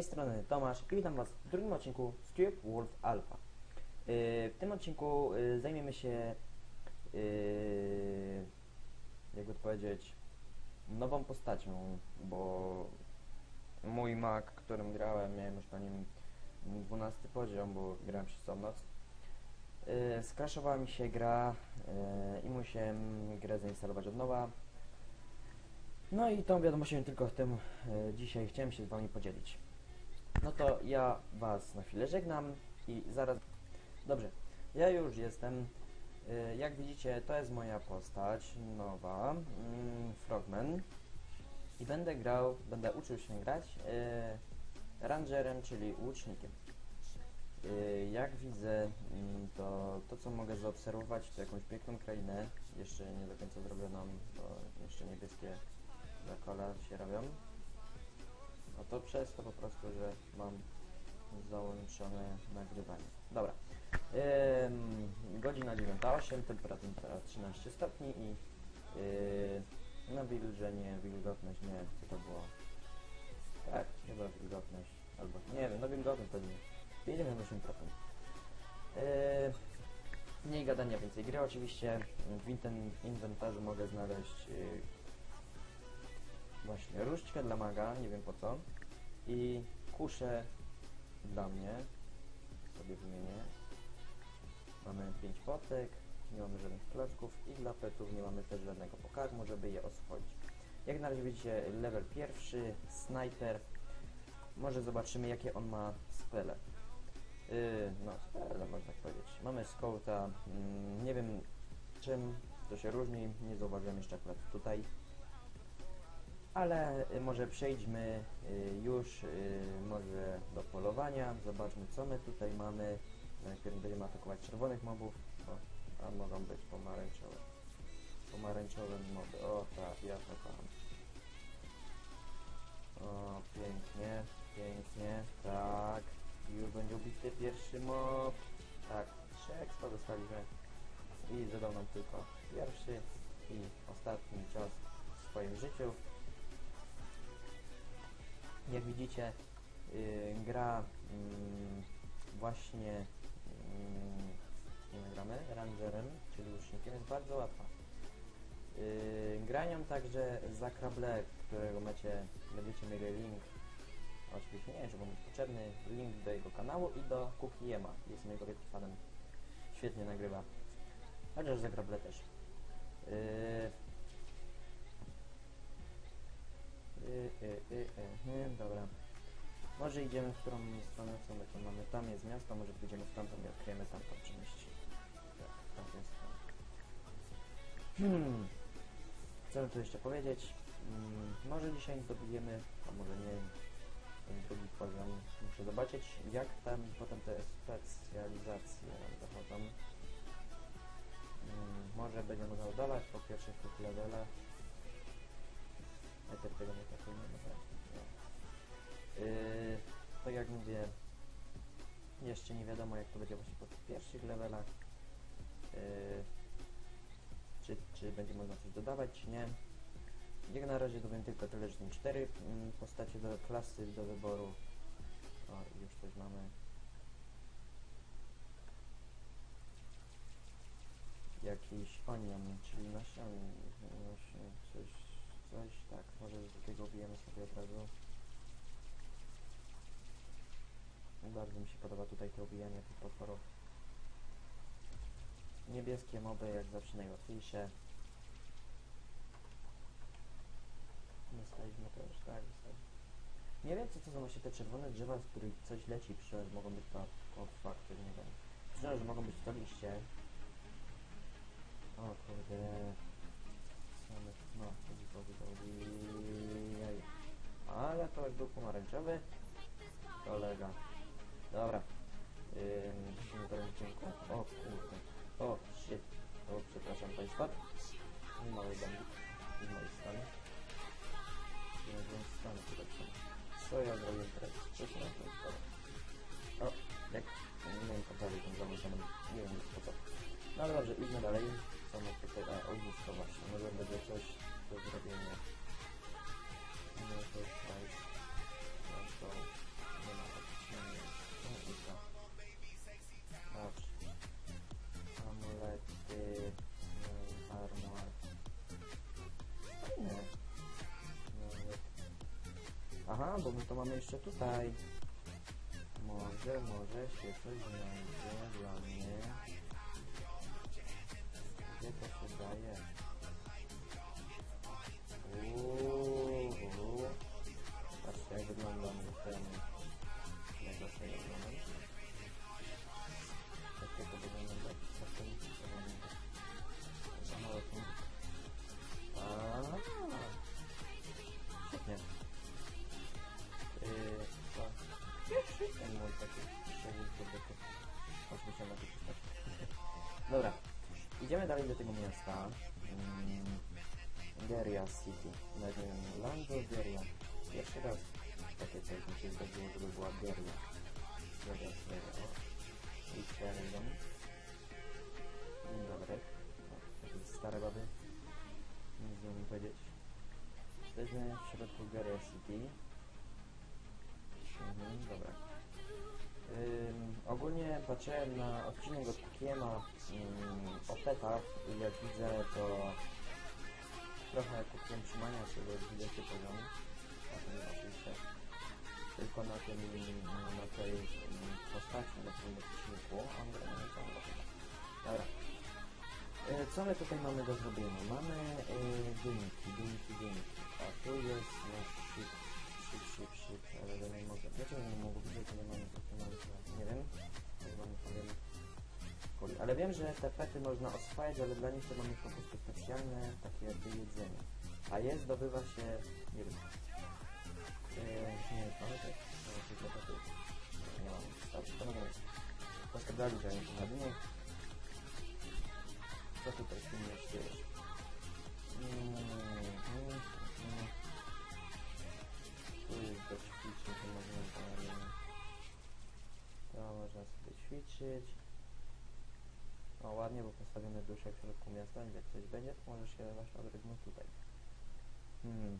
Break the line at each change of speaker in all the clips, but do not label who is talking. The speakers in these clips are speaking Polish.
tej strony Tomasz i witam Was w drugim odcinku z Cube World Alpha. Yy, w tym odcinku yy, zajmiemy się, yy, jakby to powiedzieć, nową postacią, bo mój Mac, którym grałem, miałem już na nim 12 poziom, bo grałem przez całą noc. Yy, skraszowała mi się gra yy, i musiałem grę zainstalować od nowa. No i tą wiadomością tylko w tym e, dzisiaj chciałem się z Wami podzielić. No to ja Was na chwilę żegnam i zaraz... Dobrze, ja już jestem. E, jak widzicie, to jest moja postać nowa, mm, Frogman. I będę grał, będę uczył się grać e, rangerem, czyli łucznikiem. E, jak widzę, mm, to to co mogę zaobserwować to jakąś piękną krainę, jeszcze nie do końca zrobioną, bo jeszcze niebieskie zakala się robią. No to przez to po prostu, że mam załączone nagrywanie. Dobra. Ym, godzina 9.08, temperatura 13 stopni i yy, nawilżenie, wilgotność, nie wiem co to było. Tak, chyba wilgotność, albo nie wiem, no wilgotność pewnie 58%. Yy, mniej gadania, więcej gry. Oczywiście w inwentarzu mogę znaleźć yy, właśnie różdżkę dla maga, nie wiem po co. I kuszę dla mnie. Sobie wymienię. Mamy 5 potek nie mamy żadnych klocków i dla petów nie mamy też żadnego pokarmu, żeby je oswoić. Jak na razie widzicie level pierwszy snajper. Może zobaczymy jakie on ma spele. Yy, no spele można tak powiedzieć. Mamy scouta mm, nie wiem czym to się różni nie zauważyłem jeszcze akurat tutaj ale y, może przejdźmy y, już y, może do polowania. Zobaczmy co my tutaj mamy. Najpierw będziemy atakować czerwonych mobów, o, a mogą być pomarańczowe. Pomarańczowe moby. O tak, ja to kocham. O, pięknie, pięknie, tak. Już będzie ubity pierwszy mob. Tak, trzy expa dostaliśmy. I zadał nam tylko pierwszy i ostatni cios w swoim życiu. Jak widzicie, yy, gra yy, właśnie yy, gramy rangerem, czyli łucznikiem, jest bardzo łatwa. Yy, także Zakrable, którego macie, będziecie mieli link, oczywiście nie wiem, czy jest potrzebny, link do jego kanału i do Kukiema, jest mojego wielkim fanem, świetnie nagrywa, chociaż Zakrable też. Yy, Y, y, y, dobra. Może idziemy w którą stronę, co my tu mamy. Tam jest miasto, może pójdziemy w tamtą i odkryjemy tamtą część. Tak, tamtą stronę. Hmm. Co tu jeszcze powiedzieć? Hmm, może dzisiaj dobijemy, a może nie. Ten drugi poziom. Muszę zobaczyć, jak tam potem te specjalizacje nam dochodzą. Hmm, może będzie można po pierwszych tych levelach. Najpierw tego nie no tak. No. Yy, tak jak mówię, jeszcze nie wiadomo jak to będzie właśnie po pierwszych levelach. Yy, czy, czy będzie można coś dodawać, czy nie. Jak na razie dowiem tylko tyle, że są cztery mm, postacie do klasy do wyboru. O, już coś mamy. Jakiś onion, czyli coś, tak, może z takiego ubijemy sobie od razu. Bardzo mi się podoba tutaj to ubijanie tych potworów. Niebieskie moby jak zawsze najłatwiejsze. Dostaliśmy to już, tak, dostaliśmy. Nie wiem co to są właśnie te czerwone drzewa, z których coś leci, przecież mogą być to, fakty, nie wiem. Przecież że mogą być to liście. O kurde. No, Jaj. Ale to jak był pomarańczowy. Kolega. Dobra. Ym, musimy zrobić dziękuję. O kurde. O, shit. O, przepraszam Państwa. Mały bandit. Z mojej strony. Z mojej strony są. Co ja zrobię teraz? Na to O, jak... Nie wiem, poprawię ten zamysł, nie wiem po co. No ale dobrze, idźmy dalej. Ma tutaj a, ognisko właśnie. Może będzie coś do zrobienia. No to tutaj, no to nie ma odcienia. No i to. Dobrze. Amulety, no, i armor. Fajne. Nawet. Aha, bo my to mamy jeszcze tutaj. Może, może się coś znajdzie dla mnie. Gdzie to się daje? Idziemy dalej do tego miasta. Geria City. Nawet nie Lando Geria. Pierwszy raz takie coś mi się zdarzyło, żeby była. Geria, Geria. O. I Sheridan. Dzień dobry. Stare baby. Nie umiem powiedzieć. Jesteśmy w środku Geria City. Mhm, dobra. Ogólnie patrzyłem na odcinek od Kiema ym, o petach i jak widzę to trochę kupiłem trzymania się do 20 poziomu. Na tym oczywiście tylko na tym, ym, na tej postaci, na tym odcinku, a nie Dobra. Y, Co my tutaj mamy do zrobienia? Mamy y, wyniki, wyniki, wyniki. A tu jest nasz ship, ship, ship, ship, ale nie mogę. Dlaczego nie mogę widzieć, nie mamy dokumentu? Nie wiem. Tak wam powiem. Ale wiem, że te pety można oswajać, ale dla nich to mamy po prostu specjalne takie jakby jedzenie. A je zdobywa się, nie wiem. Yy, nie wiem, mamy mamy pety. Nie, mam. Starczy, to mogę mieć. Poskadali, że nie pomaduję. Co tutaj z tym jeszcze jest? Mm, mm, ćwiczyć. O, ładnie, bo postawiony duszek w środku miasta, więc jak coś będzie, to może się właśnie odrygnąć tutaj. Hmm.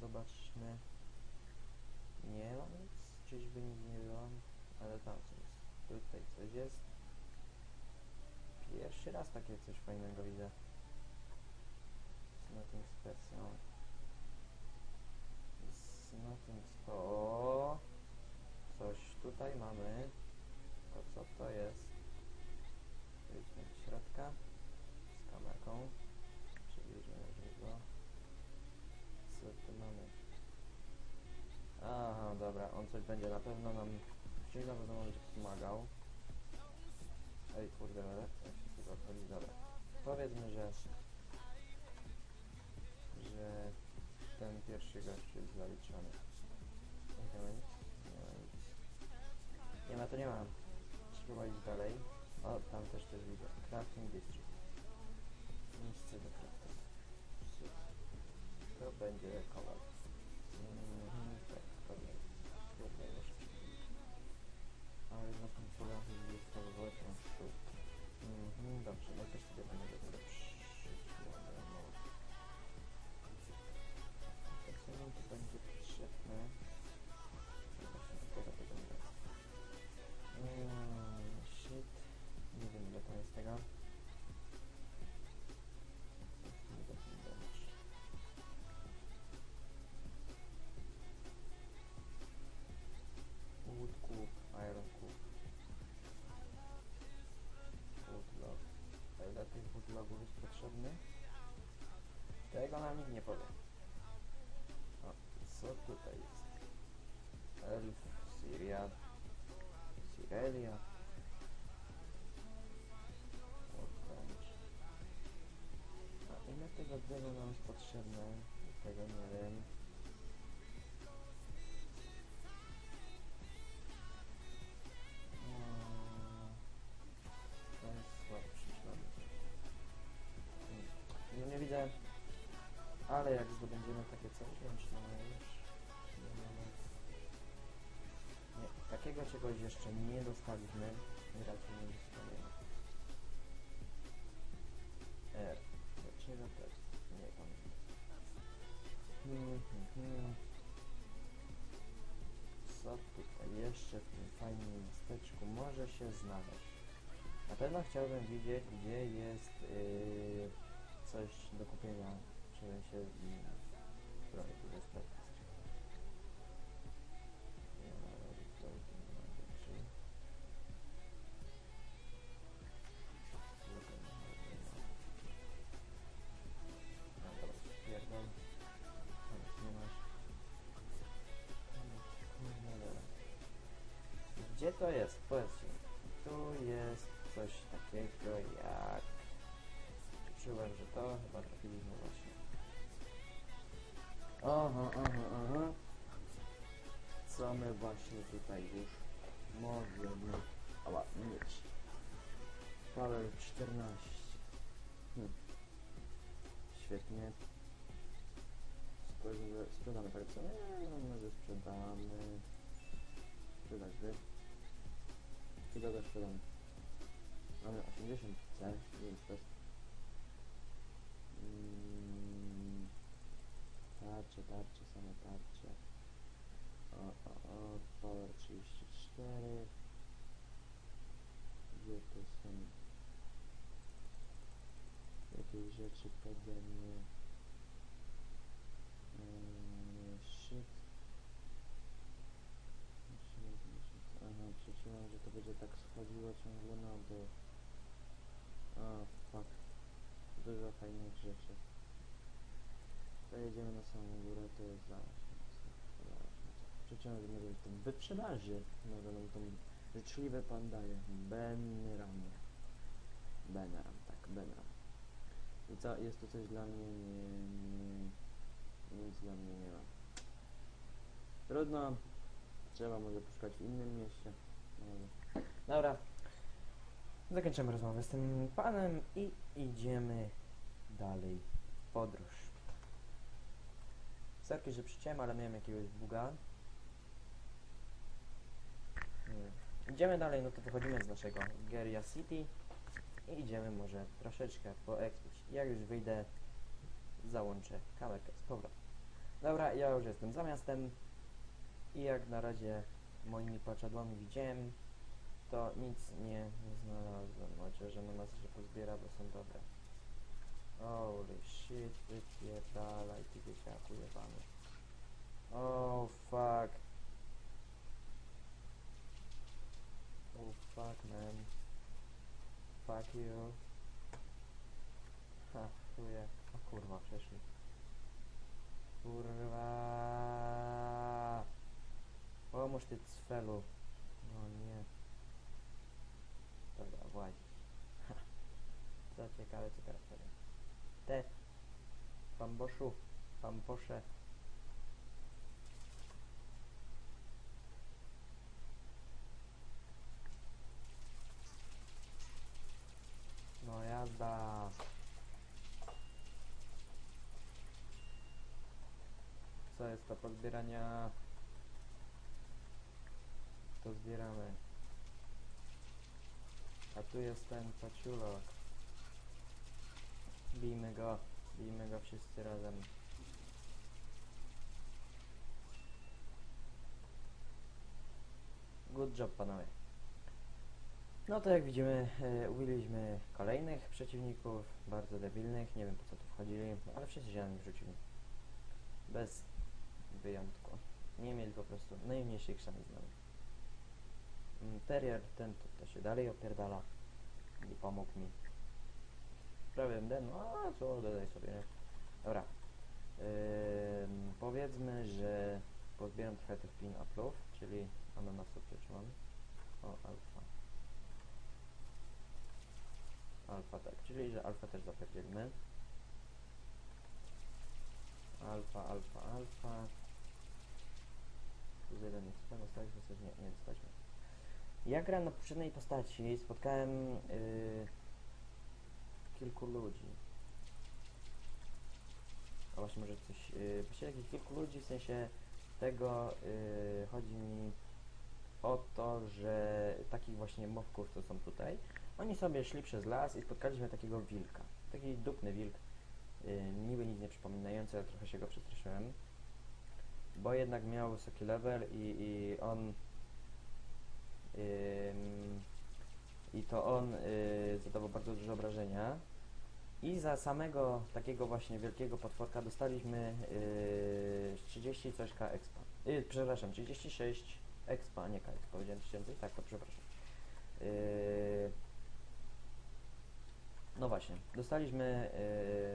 Zobaczmy. Nie ma nic, czyżby nic nie było, ale tam coś jest. Tutaj coś jest. Pierwszy raz takie coś fajnego widzę. Nothing special. It's nothing spo... Coś tutaj mamy. To co to jest? Wejdźmy do środka. Z kamerką. Przybliżymy go. Co tu mamy? Aha, dobra, on coś będzie na pewno nam... Wcześniej na pewno będzie pomagał. Ej, kurde, ale jak się tego odchodzi, dobra. Powiedzmy, że... że ten pierwszy gość jest zaliczony. Nie ma, to nie ma. Trzeba iść dalej. O, tam też coś widzę. Crafting District. Miejsce do crafting. To będzie kowal. Mhm, tak, pewnie. Kurde, jeszcze. Ale na tym polach jest Tego nam nikt nie powie. O, co tutaj jest? Elf, Syria, Sirelia. Zdobędziemy takie coś, mamy już. Nie, mamy. nie, takiego czegoś jeszcze nie dostaliśmy. I raczej nie dostaniemy. R. To jest? Nie pamiętam. Hmm, hmm, hmm. Co tutaj jeszcze w tym fajnym miasteczku może się znaleźć? Na pewno chciałbym widzieć, gdzie jest yy, coś do kupienia, zobaczymy się w prawie tu. Gdzie to jest? Powiedzcie. Tu jest coś takiego jak... Czułem, że to chyba trafiliśmy właśnie. Aha, aha, aha. Co my właśnie tutaj już możemy ała, mieć? Power 14. Hmm. Świetnie. Sprawdzimy, sprzedamy tak co? Może sprzedamy. Sprzedać wy. Sprzedać, sprzedamy. Mamy 80 C, więc to jest... Mm, tarcze, tarcze, same tarcze. O, o, o, power 34. Gdzie to są jakieś rzeczy pode mnie? Eee, shit. Aha, przeczułem, że to będzie tak schodziło ciągle na dół. O, fuck. Dużo fajnych rzeczy. To jedziemy na samą górę, to jest zaraz. Przeczułem, że może to wyprzedaży. Może nam tą życzliwe pan daje. Benram. Benram, tak, Benram. I co, jest to coś dla mnie? Nie, nie, nic dla mnie nie ma. Trudno. Trzeba może poszukać w innym mieście. Może. Dobra. Zakończymy rozmowę z tym panem i idziemy dalej w podróż. Sorki, że przyciąłem, ale miałem jakiegoś buga. Nie. Idziemy dalej, no to wychodzimy z naszego Geria City i idziemy może troszeczkę poekspić. Jak już wyjdę, załączę kamerkę z powrotem. Dobra, ja już jestem za miastem i jak na razie moimi paczadłami widziałem, to nic nie znalazłem, chociaż że na nas się pozbiera, bo są dobre. Holy shit, wypierdalaj ty dzieciaku jebany. Oh fuck. Oh fuck man. Fuck you. Ha, chuje. O kurwa, przeszli. Kurwa. Pomóż ty cfelu. No nie. Dobra. Ha. Co ciekawe, co teraz powiem. Te. Bamboszu. Bambosze. No jazda. Co jest to zbieramy. A tu jest ten paciulok. Bijmy go. Bijmy go wszyscy razem. Good job panowie. No to jak widzimy, e, ubiliśmy kolejnych przeciwników, bardzo debilnych, nie wiem po co tu wchodzili, ale wszyscy się na nich rzucili. Bez wyjątku. Nie mieli po prostu najmniejszych szans z nami. Mm, Terrier ten to, to się dalej opierdala i pomógł mi. Prawie den, no a co, dodaj sobie, nie? Dobra. Ym, powiedzmy, że pozbieram trochę tych pin uplów, czyli ananasów przetrzymam. O, alfa. Alfa tak, czyli że alfa też zapierdzielimy. Alfa, alfa, alfa. Plus jeden jest? Nie, nie dostaliśmy. Ja na poprzedniej postaci, spotkałem yy, kilku ludzi. A właśnie może coś, yy, właściwie kilku ludzi, w sensie tego yy, chodzi mi o to, że takich właśnie mobków, co są tutaj, oni sobie szli przez las i spotkaliśmy takiego wilka. Taki dupny wilk, yy, niby nic nie przypominający, ale trochę się go przestraszyłem. Bo jednak miał wysoki level i, i on I to on y, zadawał bardzo duże obrażenia. I za samego takiego właśnie wielkiego potworka dostaliśmy y, 30 coś k expa. Y, przepraszam, 36 expa, nie k expa, powiedziałem tysięcy? Tak, to przepraszam. Y, no właśnie, dostaliśmy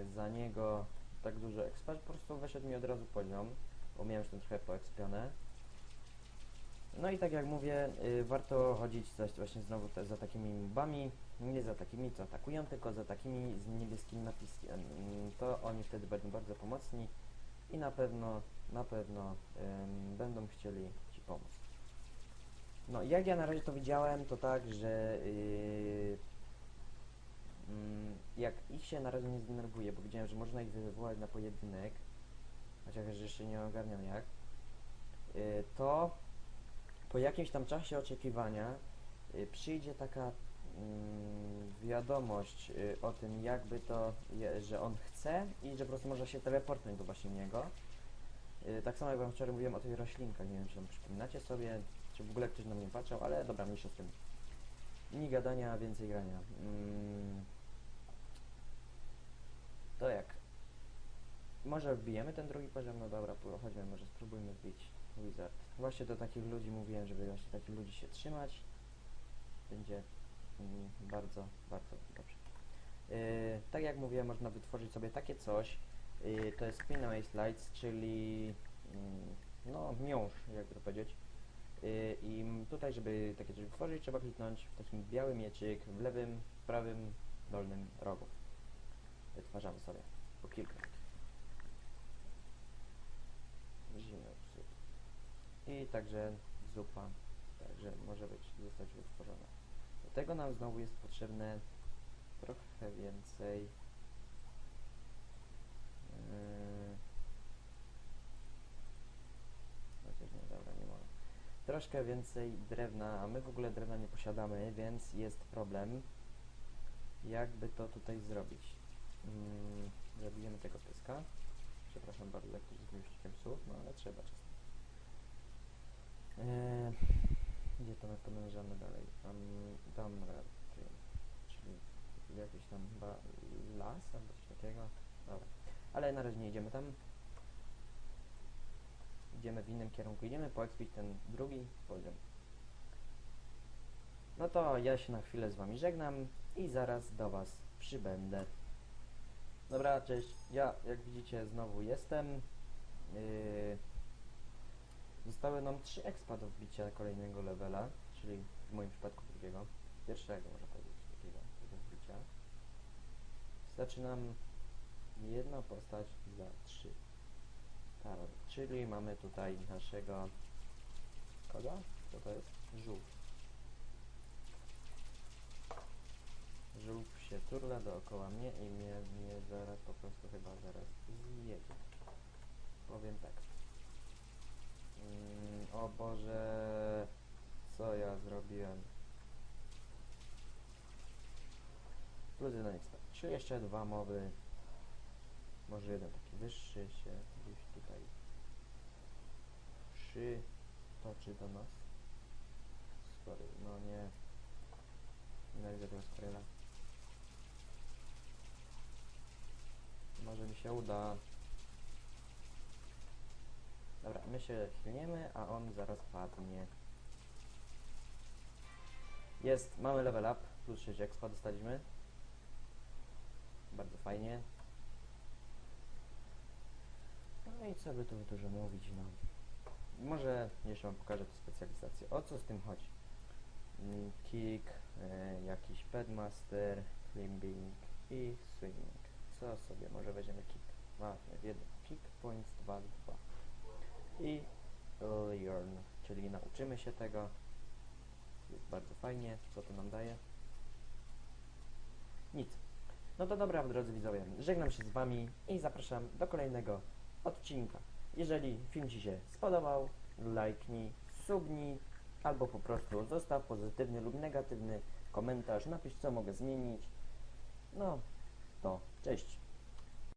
y, za niego tak dużo expa, po prostu weszedł mi od razu poziom, bo miałem już ten trochę poekspione. No i tak jak mówię, y, warto chodzić właśnie znowu te, za takimi mobami, nie za takimi, co atakują, tylko za takimi z niebieskim napiskiem. To oni wtedy będą bardzo pomocni i na pewno, na pewno będą chcieli Ci pomóc. No jak ja na razie to widziałem, to tak, że yy, mm, jak ich się na razie nie zdenerwuje, bo widziałem, że można ich wywołać na pojedynek, chociaż jeszcze nie ogarniam jak, yy, to po jakimś tam czasie oczekiwania y, przyjdzie taka mm, wiadomość y, o tym, jakby to, że on chce i że po prostu można się teleportnąć do właśnie niego. Y, tak samo jak wam wczoraj mówiłem o tych roślinkach, nie wiem czy tam przypominacie sobie, czy w ogóle ktoś na mnie patrzał, ale dobra, mniejsza z tym. Mniej gadania, więcej grania. Mm. To jak? Może wbijemy ten drugi poziom? No dobra, chodźmy, może spróbujmy wbić Wizard. Właśnie do takich ludzi mówiłem, żeby właśnie takich ludzi się trzymać. Będzie mm, bardzo, bardzo dobrze. Yy, tak jak mówiłem, można wytworzyć sobie takie coś. Yy, to jest Spin Away Slides, czyli mm, no miąższ, jakby to powiedzieć. Yy, I tutaj, żeby takie coś wytworzyć, trzeba kliknąć w taki biały mieczyk w lewym, prawym, dolnym rogu. Wytwarzamy sobie po kilka. I także zupa, także może być zostać wytworzona. Do tego nam znowu jest potrzebne trochę więcej yy, nie. Troszkę więcej drewna, a my w ogóle drewna nie posiadamy, więc jest problem jakby to tutaj zrobić. Mm, zabijemy tego pyska. Przepraszam bardzo, jak jest miłościcielem psów, no ale trzeba czasem. Eee, gdzie to my podążamy dalej? Tam, tam raczej, czyli jakiś tam las albo coś takiego. Dobra, ale na razie nie idziemy tam. Idziemy w innym kierunku. Idziemy poekspić ten drugi poziom. No to ja się na chwilę z wami żegnam i zaraz do was przybędę. Dobra, cześć. Ja, jak widzicie, znowu jestem. Yy, zostały nam 3 expa do wbicia kolejnego levela, czyli w moim przypadku drugiego. Pierwszego, można powiedzieć, drugiego do wbicia. Wystarczy nam jedna postać za 3 tarot. Czyli mamy tutaj naszego kogo? Co to jest? Żółw. Żółw się turla dookoła mnie i mnie, mnie zaraz po prostu chyba zaraz zjedzie. Powiem tak. O Boże, co ja zrobiłem? Plus jeden extra. Czy jeszcze dwa mowy? Może jeden taki wyższy się gdzieś tutaj przytoczy do nas. Sorry, no nie. Nienawidzę tego skryla. Może mi się uda. Dobra, my się chwilniemy, a on zaraz padnie. Jest, mamy level up, plus 6 expa dostaliśmy. Bardzo fajnie. No i co by tu dużo mówić, no. Może jeszcze wam pokażę tu specjalizację. O co z tym chodzi? Mm, Kick, e, jakiś pedmaster, climbing i swinging. Co sobie, może weźmiemy kick. Ważne, jeden kick points 2, 2. I learn, czyli nauczymy się tego. Jest bardzo fajnie, co to nam daje. Nic. No to dobra, drodzy widzowie, żegnam się z wami i zapraszam do kolejnego odcinka. Jeżeli film Ci się spodobał, lajknij, subnij, albo po prostu zostaw pozytywny lub negatywny komentarz, napisz co mogę zmienić. No, to cześć.